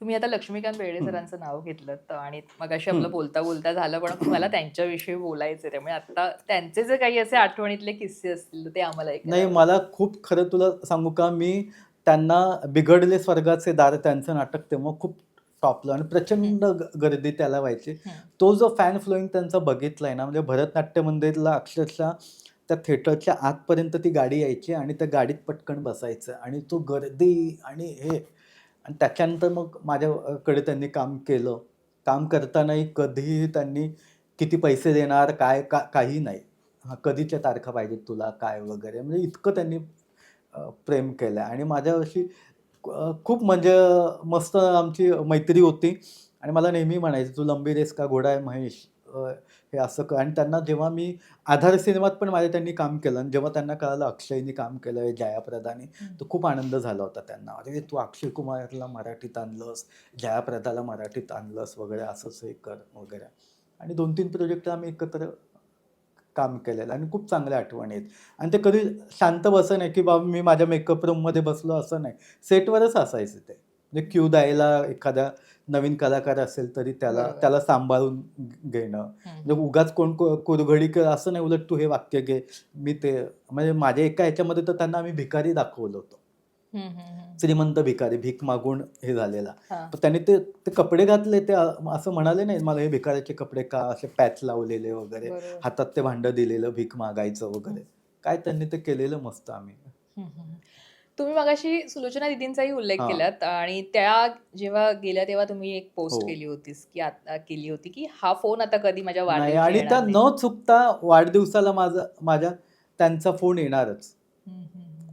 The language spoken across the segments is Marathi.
तुम्ही आता लक्ष्मीकांत बेर्डे. सरांचं नाव घेतलं तर आणि मग अशी आपलं. बोलता बोलता झालं पण मला त्यांच्याविषयी बोलायचं त्यामुळे आता त्यांचे जे काही असे आठवणीतले किस्से असतील ते आम्हाला नाही मला खूप खरं तुला सांगू का मी त्यांना बिघडले स्वर्गाचे दार त्यांचं नाटक तेव्हा खूप टॉपलं आणि प्रचंड गर्दी त्याला व्हायची. तो जो फॅन फ्लोईंग त्यांचा बघितलाय ना म्हणजे भरतनाट्य मंदिरला अक्षरशः त्या थिएटरच्या आतपर्यंत ती गाडी यायची आणि त्या गाडीत पटकन बसायचं आणि तो गर्दी आणि हे आणि त्याच्यानंतर मग माझ्याकडे त्यांनी काम केलं. काम करतानाही कधीही त्यांनी किती पैसे देणार काय का काही नाही. हां कधीच्या तारखा पाहिजेत तुला काय वगैरे. म्हणजे इतकं त्यांनी प्रेम केलं आणि माझ्याशी अशी खूप म्हणजे मस्त आमची मैत्री होती. आणि मला नेहमी म्हणायचं तू लंबी रेस का घोडा आहे महेश? हे असं क आणि त्यांना जेव्हा मी आधार सिनेमात पण माझ्या त्यांनी काम केलं आणि जेव्हा त्यांना कळालं अक्षयनी काम केलं आहे जयाप्रदाने तर खूप आनंद झाला होता त्यांना. अरे तू अक्षय कुमारला मराठीत आणलंस जयाप्रदाला मराठीत आणलंस वगैरे असंच हे कर वगैरे. आणि दोन तीन प्रोजेक्ट आम्ही एकत्र काम केलेलं आणि खूप चांगल्या आठवणी आहेत. आणि ते कधी शांत बसं नाही की बाबा मी माझ्या मेकअप रूममध्ये बसलो असं नाही. सेटवरच असायचं ते. म्हणजे क्यू द्यायला एखादा नवीन कलाकार असेल तरी त्याला. त्याला सांभाळून घेणं. म्हणजे उगाच कोण कुरघडी असं नाही उलट तू हे वाक्य घे मी ते म्हणजे माझ्या एका ह्याच्यामध्ये तर त्यांना आम्ही भिकारी दाखवलं होतं. श्रीमंत भिकारी भीक मागून हे झालेला. पण त्यांनी ते ते कपडे घातले ते असं म्हणाले नाही मला हे भिकाऱ्याचे कपडे का असे पॅच लावलेले वगैरे. हातात ते भांडं दिलेलं भीक मागायचं वगैरे काय त्यांनी ते केलेलं मस्त आम्ही. तुम्ही मगाशी सुलोचना दिदींचाही उल्लेख. केलात आणि त्या जेव्हा गेल्या तेव्हा तुम्ही एक पोस्ट हो. केली होतीस की आता केली होती की हा फोन आता कधी माझ्या नाही वाढदिवशी आणि त्या. न चुकता वाढदिवसाला माझा माझ्या त्यांचा फोन येणारच.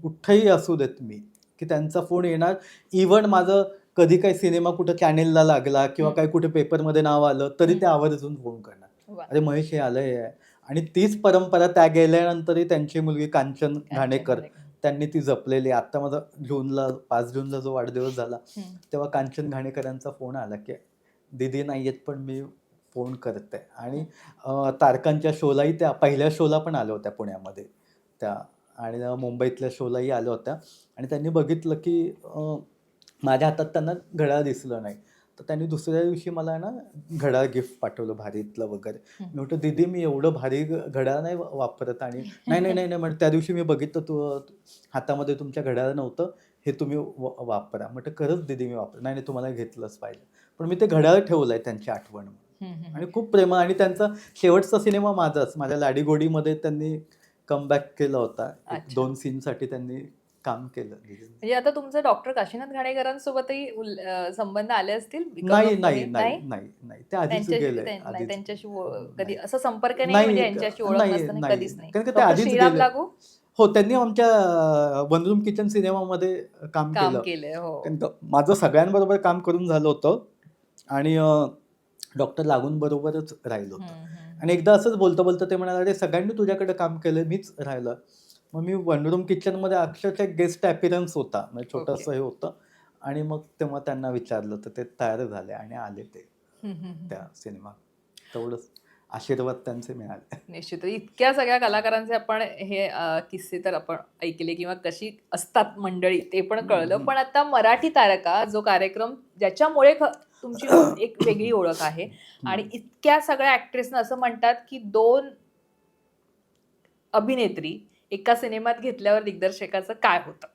कुठेही असू देत मी की त्यांचा फोन येणार इव्हन माझं कधी काही सिनेमा कुठं चॅनेलला लागला किंवा. काही कुठे पेपरमध्ये नाव आलं तरी ते. आवर्जून फोन करणार. अरे महेश हे आलंय हे आहे. आणि तीच परंपरा त्या गेल्यानंतरही त्यांची मुलगी कांचन घाणेकर त्यांनी ती जपलेली. आता माझा जूनला पाच जूनला जो वाढदिवस झाला. तेव्हा कांचन घाणेकरांचा फोन आला की दिदी नाही आहेत पण मी फोन करते आणि तारकांच्या शोलाही त्या पहिल्या शोला पण आल्या होत्या पुण्यामध्ये त्या आणि मुंबईतल्या शोलाही आल्या होत्या आणि त्यांनी बघितलं की माझ्या हातात त्यांना घड्याळ दिसलं नाही तर त्यांनी दुसऱ्या दिवशी मला ना घड्याळ गिफ्ट पाठवलं भारीतलं वगैरे. मी म्हटलं दीदी मी एवढं भारी घड्याळ नाही वापरत आणि नाही नाही नाही नाही म्हणजे त्या दिवशी मी बघितलं तू हातामध्ये तुमच्या घड्याळ नव्हतं हे तुम्ही वापरा म्हटलं खरंच दीदी मी वापर नाही नाही तुम्हाला घेतलंच पाहिजे पण मी ते घड्याळ ठेवलं आहे त्यांची आठवण. आणि खूप प्रेम आणि त्यांचा शेवटचा सिनेमा माझाच माझ्या लाडीगोडीमध्ये त्यांनी कमबॅक केला होता. दोन सीनसाठी त्यांनी काम केलं. म्हणजे आता तुमचं डॉक्टर काशीनाथ घाणेकरांसोबतही संबंध आले असतील? नाही नाही? नाही नाही? ते आधीच त्यांच्याशी गेले त्यांच्याशी कधी. असं संपर्क नाही नाही, म्हणजे ओळख. कधीच नाही. लागू? हो त्यांनी आमच्या वनरूम किचन सिनेमामध्ये काम काम केलं. केलंय हो. माझं सगळ्यांबरोबर काम करून झालं होतं. आणि डॉक्टर लागून बरोबरच राहिलो होतं. आणि एकदा असंच बोलता बोलता ते म्हणाले अरे सगळ्यांनी तुझ्याकडे काम केलं मीच राहिलं. मग मी वनरूम किचनमध्ये अक्षरशः गेस्ट ॲपिरन्स होता. म्हणजे छोटंसं हे होतं. आणि मग तेव्हा त्यांना विचारलं तर ते तयार झाले आणि आले ते. त्या सिनेमात तेवढंच आशीर्वाद त्यांचे मिळाले. निश्चित इतक्या सगळ्या कलाकारांचे आपण हे किस्से तर आपण ऐकले किंवा कशी असतात मंडळी ते पण कळलं. पण आता मराठी तारका जो कार्यक्रम ज्याच्यामुळे तुमची एक वेगळी ओळख आहे. आणि इतक्या सगळ्या ऍक्ट्रेसना असं म्हणतात की दोन अभिनेत्री एका सिनेमात घेतल्यावर दिग्दर्शकाचं काय होतं?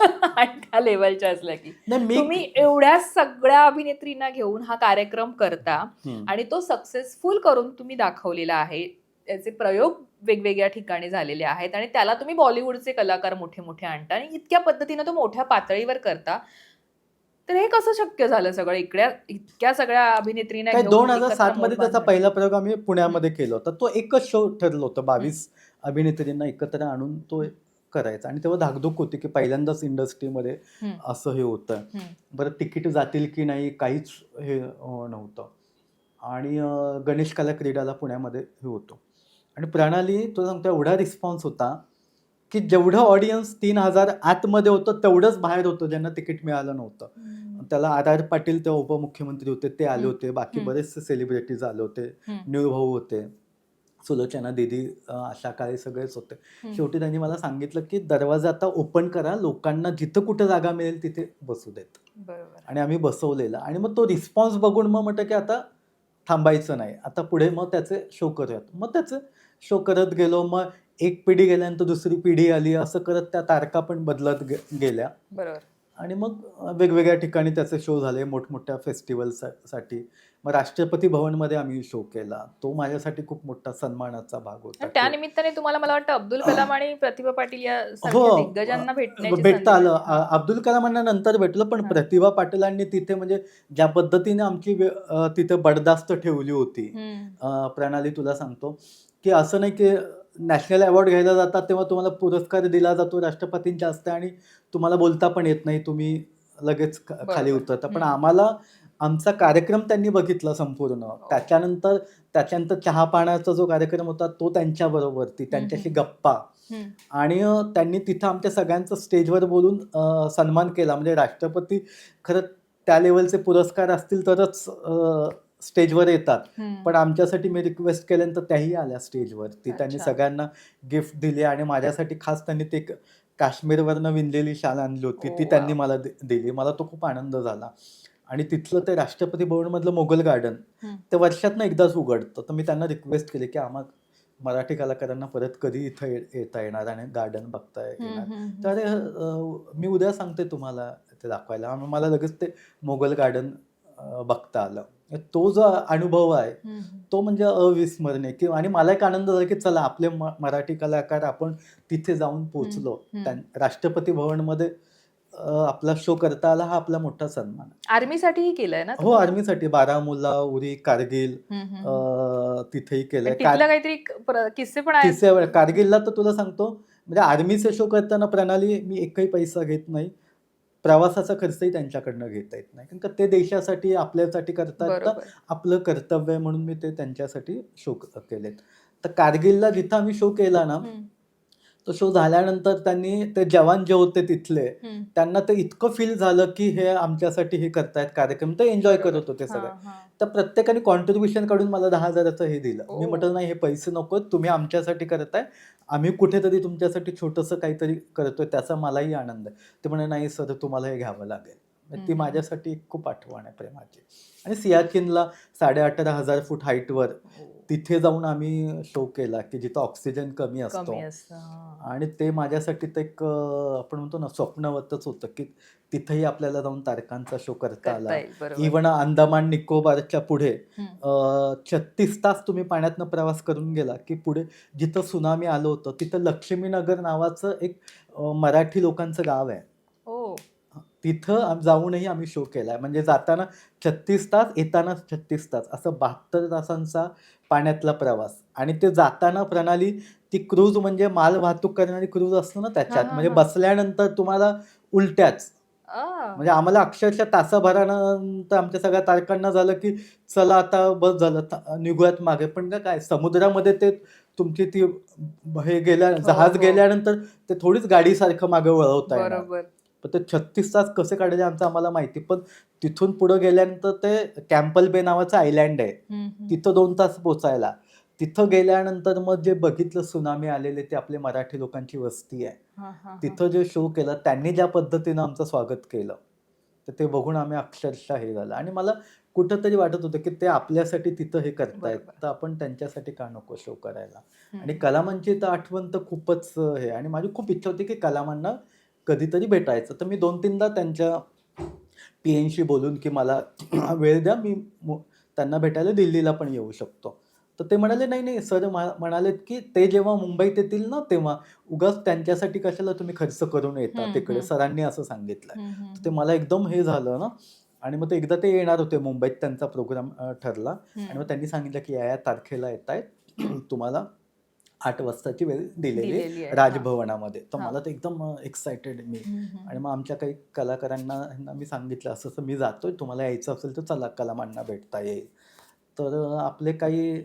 आणि त्या लेवलच्या असल्या की. तुम्ही एवढ्या सगळ्या अभिनेत्रींना घेऊन हा कार्यक्रम करता. आणि तो सक्सेसफुल करून तुम्ही दाखवलेला आहे. त्याचे प्रयोग वेगवेगळ्या ठिकाणी झालेले आहेत आणि त्याला तुम्ही बॉलिवूडचे कलाकार मोठे मोठे आणता आणि इतक्या पद्धतीनं तो मोठ्या पातळीवर करता. तर हे कसं शक्य झालं सगळं? इकड्या इतक्या सगळ्या अभिनेत्रींना दोन हजार सात मध्ये त्याचा? पहिला प्रयोग आम्ही पुण्यामध्ये केला होता. तो एकच शो ठरलं होतं बावीस अभिनेत्रींना एकत्र आणून तो करायचा. आणि तेव्हा धाकधूक होती की पहिल्यांदाच इंडस्ट्रीमध्ये असं हे होतं. बरं तिकीट जातील की नाही काहीच हे नव्हतं. आणि गणेश कला क्रीडाला पुण्यामध्ये हे होतं. आणि प्रणाली तो सांगतो एवढा रिस्पॉन्स होता की जेवढं ऑडियन्स तीन हजार आतमध्ये होतं तेवढंच बाहेर होतं ज्यांना तिकीट मिळालं नव्हतं. त्याला आर आर पाटील ते उपमुख्यमंत्री होते ते आले. होते. बाकी. बरेचसे सेलिब्रिटीज आले होते. निळभाऊ होते. सुलोचना दिदी अ, आशा काळे सगळेच होते. शेवटी त्यांनी मला सांगितलं की दरवाजा आता ओपन करा लोकांना जिथं कुठं जागा मिळेल तिथे बसू देत. बरोबर. आणि आम्ही बसवलेलं. आणि मग तो रिस्पॉन्स बघून मग म्हटलं की आता थांबायचं नाही. आता पुढे मग त्याचे शो करूयात. मग त्याचे शो करत गेलो. मग एक पिढी गेल्यानंतर दुसरी पिढी आली. असं करत त्या तारखा पण बदलत गेल्या. बरोबर. आणि मग वेगवेगळ्या ठिकाणी त्याचे शो झाले. मोठमोठ्या फेस्टिवलसाठी मग राष्ट्रपती भवनमध्ये आम्ही शो केला तो माझ्यासाठी खूप मोठा सन्मानाचा भाग होता आणि त्या निमित्ताने तुम्हाला मला वाटतं अब्दुल कलाम आणि प्रतिभा पाटील या हो. दिग्गजांना भेटता आलं अब्दुल कलामांना नंतर भेटलं पण. प्रतिभा पाटीलांनी तिथे म्हणजे ज्या पद्धतीने आमची तिथे बडदास्त ठेवली होती प्रणाली तुला सांगतो की असं नाही की नॅशनल अवॉर्ड घ्यायला जातात तेव्हा तुम्हाला पुरस्कार दिला जातो राष्ट्रपतींच्या हस्ते आणि तुम्हाला बोलता पण येत नाही तुम्ही लगेच खाली. उतरता पण. आम्हाला आमचा कार्यक्रम त्यांनी बघितला संपूर्ण त्याच्यानंतर त्याच्यानंतर चहा पाण्याचा जो कार्यक्रम होता तो त्यांच्याबरोबरती त्यांच्याशी हम्म. गप्पा. आणि त्यांनी तिथं आमच्या सगळ्यांचं स्टेजवर बोलून सन्मान केला म्हणजे राष्ट्रपती खरं त्या लेवलचे पुरस्कार असतील तरच स्टेजवर येतात. पण आमच्यासाठी मी रिक्वेस्ट केल्यानंतर त्याही आल्या स्टेजवरती त्यांनी अच्छा. सगळ्यांना गिफ्ट दिली आणि माझ्यासाठी खास त्यांनी ते काश्मीरवरनं विणलेली शाल आणली होती ती त्यांनी. मला दिली मला तो खूप आनंद झाला आणि तिथलं ते राष्ट्रपती भवनमधलं मोगल गार्डन. ते वर्षातनं एकदाच उघडतं. तर मी त्यांना रिक्वेस्ट केली की आम्हा मराठी कलाकारांना परत कधी इथं येता येणार आणि गार्डन बघता येणार. तर मी उद्या सांगते तुम्हाला ते दाखवायला. मला लगेच ते मोगल गार्डन बघता आलं. तो जो अनुभव आहे. तो म्हणजे अविस्मरणीय. किंवा आणि मला एक आनंद झाला की चला आपले मराठी कलाकार आपण तिथे जाऊन पोचलो राष्ट्रपती भवनमध्ये अ, आपला शो करता आला हा आपला मोठा सन्मान आहे. आर्मीसाठीही केलंय ना हो तुम्ही? आर्मीसाठी. बारामुल्ला उरी कारगिल हम्म, हम्म, अ, हम्म. तिथेही केलंय. तिथलं काहीतरी प्र- किस्से पण आहेत. वेळा कारगिलला तर तुला सांगतो म्हणजे आर्मीचे शो करताना प्रणाली मी एकही पैसा घेत नाही. प्रवासाचा खर्चही त्यांच्याकडनं घेता येत नाही. कारण का ते देशासाठी आपल्यासाठी करतात तर बरोबर. आपलं कर्तव्य आहे म्हणून मी ते त्यांच्यासाठी शो केलेत. तर कारगिलला जिथं आम्ही शो केला ना हम्म, तो शो झाल्यानंतर त्यांनी ते जवान जे होते तिथले. त्यांना ते इतकं फील झालं की हे आमच्यासाठी हे करतायत कार्यक्रम. ते एन्जॉय करत होते सगळे. तर प्रत्येकाने कॉन्ट्रीब्युशन काढून मला दहा हजाराचं हे दिलं. मी. म्हटलं नाही हे पैसे नको तुम्ही आमच्यासाठी करताय. आम्ही कुठेतरी तुमच्यासाठी छोटंसं काहीतरी करतोय त्याचा मलाही आनंद आहे. ते म्हणे नाही सर तुम्हाला हे घ्यावं लागेल. ती. माझ्यासाठी एक खूप आठवण आहे प्रेमाची आणि सियाचिनला साडे अठरा हजार फूट हाईटवर हो. तिथे जाऊन आम्ही शो केला की जिथं ऑक्सिजन कमी असतो. आणि ते माझ्यासाठी ते एक आपण म्हणतो ना स्वप्नवतच होतं की तिथेही आपल्याला जाऊन तारकांचा शो करता आला इवन अंदमान निकोबारच्या पुढे. छत्तीस तास तुम्ही पाण्यातनं प्रवास करून गेला की पुढे जिथं सुनामी आलं होतं तिथं लक्ष्मीनगर नावाचं एक मराठी लोकांचं गाव आहे तिथं आम- जाऊनही आम्ही शो केला आहे म्हणजे जाताना छत्तीस तास येताना छत्तीस तास. असं बहात्तर तासांचा पाण्यातला प्रवास. आणि ते जाताना प्रणाली ती क्रूज म्हणजे माल वाहतूक करणारी क्रूज असतो ना त्याच्यात. हा, म्हणजे हा. बसल्यानंतर तुम्हाला उलट्याच. म्हणजे आम्हाला अक्षरशः तासाभरानंतर आमच्या सगळ्या तारकांना झालं की चला आता बस झालं निघूयात मागे. पण काय समुद्रामध्ये ते तुमची ती हे गेल्या जहाज हो. गेल्यानंतर ते थोडीच गाडीसारखं मागे वळवता बरोबर. पण ते छत्तीस तास कसे काढले आमचं आम्हाला माहिती पण तिथून पुढे गेल्यानंतर ते कॅम्पल बे नावाचं आयलँड आहे. तिथं दोन तास पोचायला तिथं गेल्यानंतर मग जे बघितलं सुनामी आलेले ते आपले मराठी लोकांची वस्ती आहे. तिथं जे शो केला त्यांनी ज्या पद्धतीनं आमचं स्वागत केलं तर ते बघून आम्ही अक्षरशः हे झालं आणि मला कुठंतरी वाटत होतं की ते आपल्यासाठी तिथं हे करतायत. तर आपण त्यांच्यासाठी का नको शो करायला. आणि कलामांची तर आठवण तर खूपच हे आणि माझी खूप इच्छा होती की कलामांना कधीतरी भेटायचं. तर मी दोन तीनदा त्यांच्या पी एनशी बोलून की मला वेळ द्या मी त्यांना भेटायला दिल्लीला पण येऊ शकतो. तर ते म्हणाले नाही नाही सर म्हणालेत की ते जेव्हा मुंबईत येतील ना तेव्हा उगाच त्यांच्यासाठी कशाला तुम्ही खर्च करून येता तिकडे. सरांनी असं सांगितलं. ते मला एकदम हे झालं ना. आणि मग ते एकदा ते येणार होते मुंबईत त्यांचा प्रोग्राम ठरला. आणि. मग त्यांनी सांगितलं की या या तारखेला येत आहेत तुम्हाला आठ वाजताची वेळ दिलेली राजभवनामध्ये. तर. मला ते एकदम एक्सायटेड मी. आणि मग आमच्या काही कलाकारांना मी सांगितलं असं असं मी जातोय. तुम्हाला यायचं असेल तर चला कलामांना भेटता येईल. तर आपले काही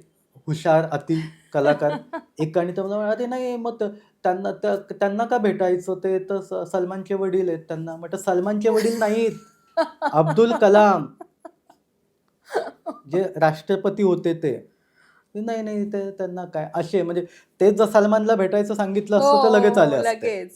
हुशार अति कलाकार एकाने तर मला म्हणाले नाही मग त- त्यांना त्या- त्यांना का भेटायचं? ते तर सलमानचे वडील आहेत त्यांना. म्हटलं सलमानचे वडील नाहीत. अब्दुल कलाम. जे राष्ट्रपती होते ते. नाही नाही ते त्यांना काय असे म्हणजे तेच जर सलमानला भेटायचं सांगितलं असतं तर हो, लगेच आले असते. लगेच.